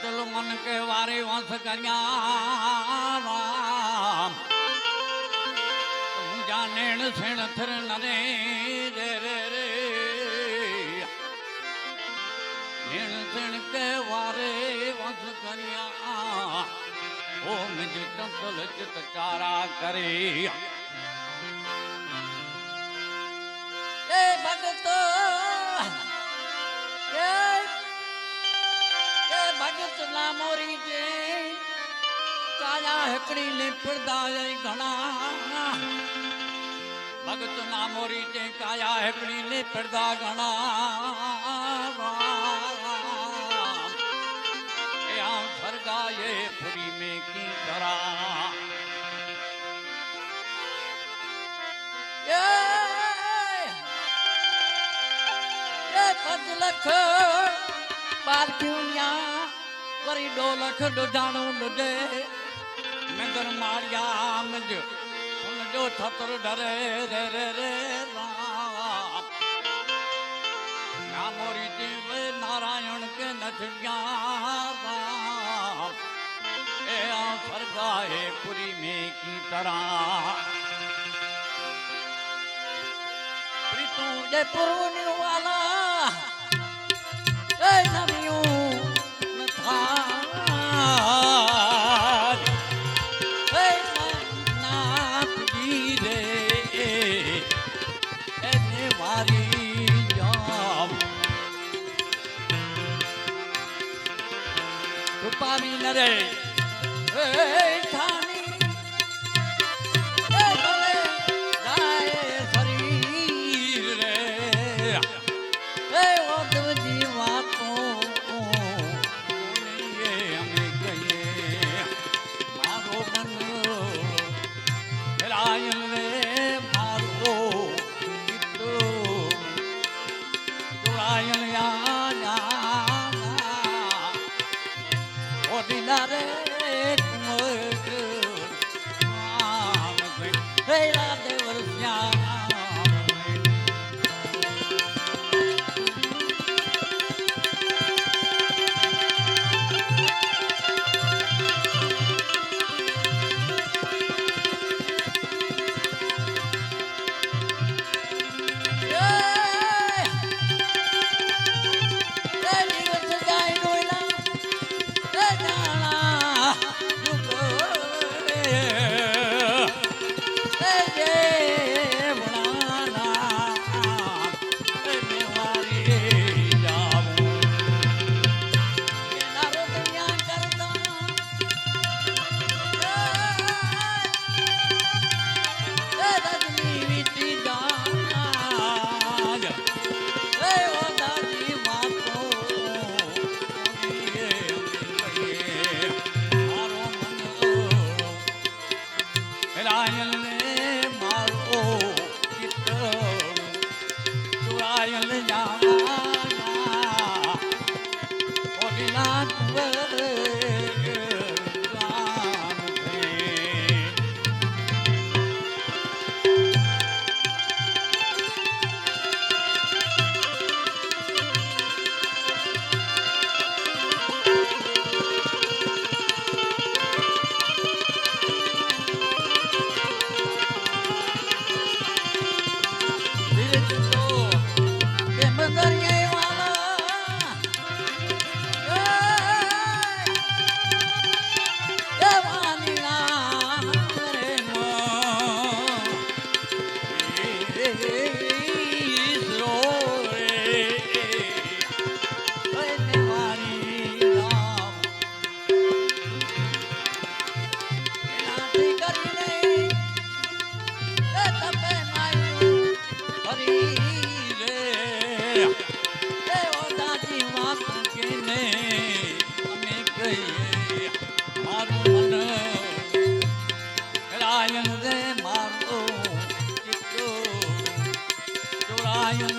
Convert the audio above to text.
ચંચલ મન કે વારે કર્યા. રામ હું જાનેણ સેણ થર નરે રે રે રે. નેણ સેણ કે વારે વંશ કર્યા. ઓ મિજ ચંચલ ચિત ચારા કરે એ ભગતો કાયા હેકડી ને પડદા ઘણા. ભગત ના મોરી તે કાયા હેકડી ને પડદા ઘણા. એ આમ ફરગાયે ફરી મે કી કરા એ પંચ લખ બાર ક્યુન્યા વરી ડો લખ ડોજાણું ડોજે. નગર માળિયા મજ જો ઠતર ડરે રે રે રે મોરી જીવ નારાયણ કે નથિયા એ પુરી મે કી તરા પ્રીતુ વાલા. નથા રૂપામી નરે એ થાની હે રાયન રે મારો ચિત્તો ચોરાયન